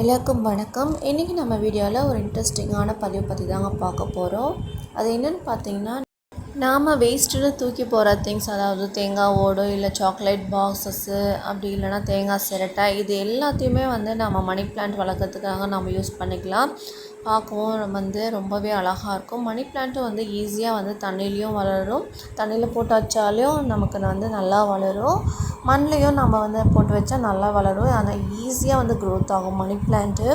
எல்லாருக்கும் வணக்கம். இன்றைக்கி நம்ம வீடியோவில் ஒரு இன்ட்ரெஸ்டிங்கான பதிவு பற்றி தாங்க பார்க்க போகிறோம் அது என்னென்னு பார்த்தீங்கன்னா நாம் வேஸ்ட்டுன்னு தூக்கி போகிற திங்ஸ் அதாவது தேங்காய் ஓடு இல்லை சாக்லேட் பாக்ஸஸ்ஸு அப்படி இல்லைன்னா தேங்காய் சிரட்டை இது எல்லாத்தையுமே வந்து நம்ம மணி பிளான்ட் வளர்க்குறதுக்காக நம்ம யூஸ் பண்ணிக்கலாம். பார்க்கவும் வந்து ரொம்பவே அழகாக இருக்கும். மணி பிளான்ட்டும் வந்து ஈஸியாக வந்து தண்ணிலையும் வளரும். தண்ணியில் போட்டு வச்சாலையும் நமக்கு வந்து நல்லா வளரும். மண்லேயும் நம்ம வந்து போட்டு வச்சா நல்லா வளரும். ஆனால் ஈஸியாக வந்து க்ரோத் ஆகும் மணி பிளான்ட்டு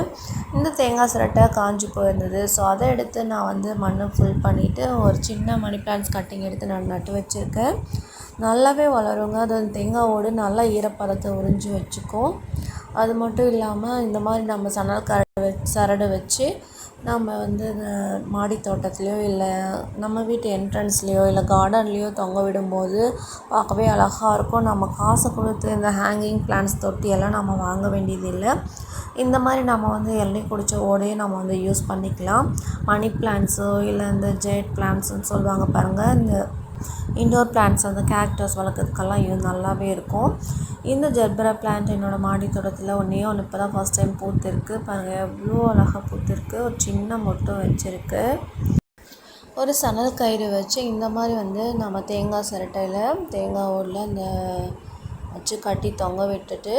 இந்த தேங்காய் சிரட்டை காஞ்சி போயிருந்தது. ஸோ அதை எடுத்து நான் வந்து மண் ஃபில் பண்ணிவிட்டு ஒரு சின்ன மணி பிளான்ட்ஸ் கட்டிங் எடுத்து நான் நட்டு வச்சுருக்கேன். நல்லாவே வளருங்க. அது தேங்காய் ஓடு நல்லா ஈரப்பதத்தை உறிஞ்சி வச்சுக்கும். அது மட்டும் இல்லாமல் இந்த மாதிரி நம்ம சணல் கரடு சரடு வச்சு நம்ம வந்து இந்த மாடி தோட்டத்துலேயோ இல்லை நம்ம வீட்டு என்ட்ரன்ஸ்லேயோ இல்லை கார்டன்லேயோ தொங்க விடும்போது பார்க்கவே அழகாக இருக்கும். நம்ம காசை கொடுத்து இந்த ஹேங்கிங் பிளான்ட்ஸ் தொட்டியெல்லாம் நம்ம வாங்க வேண்டியதில்லை. இந்த மாதிரி நம்ம வந்து இளநீ குடித்த ஓடையே நம்ம வந்து யூஸ் பண்ணிக்கலாம். மணி பிளான்ட்ஸோ இல்லை இந்த ஜெட் பிளான்ட்ஸுன்னு சொல்லுவாங்க பாருங்கள் இந்த இன்டோர் பிளான்ட்ஸ் வந்து கேரக்டர்ஸ் வளர்க்குறதுக்கெல்லாம் இது நல்லாவே இருக்கும். இந்த ஜெர்பரா பிளான்ட் என்னோடய மாடி தோட்டத்தில் ஒன்றே ஒன்று இப்போ தான் ஃபஸ்ட் டைம் பூத்திருக்கு. பாருங்கள் எவ்வளோ அழகாக பூத்திருக்கு. ஒரு சின்ன மொட்டும் வச்சுருக்கு. ஒரு சணல் கயிறு வச்சு இந்த மாதிரி வந்து நம்ம தேங்காய் சிரட்டையில் தேங்காய் ஓடில் இந்த வச்சு கட்டி தொங்க விட்டுட்டு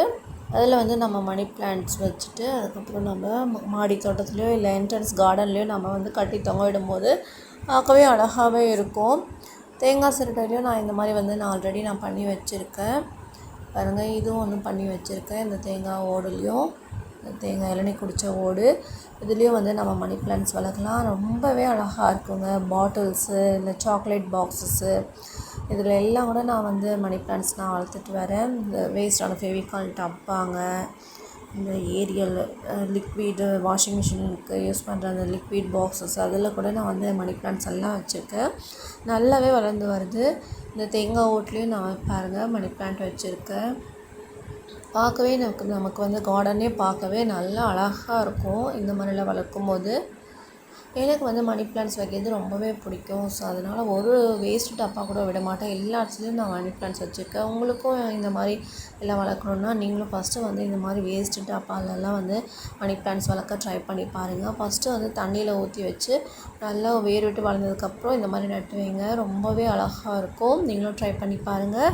அதில் வந்து நம்ம மணி பிளான்ட்ஸ் வச்சுட்டு அதுக்கப்புறம் நம்ம மாடி தோட்டத்துலேயோ இல்லை என்ட்ரன்ஸ் கார்டன்லேயோ நம்ம வந்து கட்டி தொங்க விடும்போது பார்க்கவே அழகாகவே இருக்கும். தேங்காய் சிரட்டையிலையும் நான் இந்த மாதிரி வந்து நான் ஆல்ரெடி நான் பண்ணி வச்சுருக்கேன். பாருங்கள் இதுவும் ஒன்று பண்ணி வச்சுருக்கேன். இந்த தேங்காய் ஓடுலேயும் தேங்காய் இளநீ குடித்த ஓடு. இதுலேயும் வந்து நம்ம மணி பிளான்ஸ் வளர்க்கலாம். ரொம்பவே அழகாக இருக்குங்க. பாட்டில்ஸு இல்லை சாக்லேட் பாக்ஸஸ்ஸு இதில் எல்லாம் கூட நான் வந்து மணி பிளான்ட்ஸ் நான் வளர்த்துட்டு வரேன். இந்த வேஸ்டான ஃபெவிகால் டப்பாங்க. இந்த ஏரியல் லிக்விடு வாஷிங் மிஷினுக்கு யூஸ் பண்ணுற அந்த லிக்விட் பாக்ஸஸ் அதில் கூட நான் வந்து மணி பிளான்ட்ஸ் எல்லாம் வச்சுருக்கேன். நல்லாவே வளர்ந்து வருது. இந்த தேங்காய் ஓட்லேயும் நான் பாருங்கள் மணி பிளான்ட் வச்சுருக்கேன். பார்க்கவே நமக்கு நமக்கு வந்து கார்டனே பார்க்கவே நல்லா அழகாக இருக்கும். இந்த மாதிரிலாம் வளர்க்கும் போது எனக்கு வந்து மணி பிளான்ட்ஸ் வைக்கிறது ரொம்பவே பிடிக்கும். ஸோ அதனால் ஒரு வேஸ்ட் டப்பா கூட விட மாட்டேன். எல்லா இடத்துலையும் நான் மணி பிளான்ட்ஸ் வச்சுருக்கேன். உங்களுக்கும் இந்த மாதிரி எல்லாம் வளர்க்கணுன்னா நீங்களும் ஃபஸ்ட்டு வந்து இந்த மாதிரி வேஸ்ட்டு டப்பாலெல்லாம் வந்து மணி பிளான்ட்ஸ் வளர்க்க ட்ரை பண்ணி பாருங்கள் ஃபஸ்ட்டு வந்து தண்ணியில் ஊற்றி வச்சு நல்லா வேர் விட்டு வளர்ந்ததுக்கப்புறம் இந்த மாதிரி நட்டு வைங்க ரொம்பவே அழகாக இருக்கும். நீங்களும் ட்ரை பண்ணி பாருங்கள்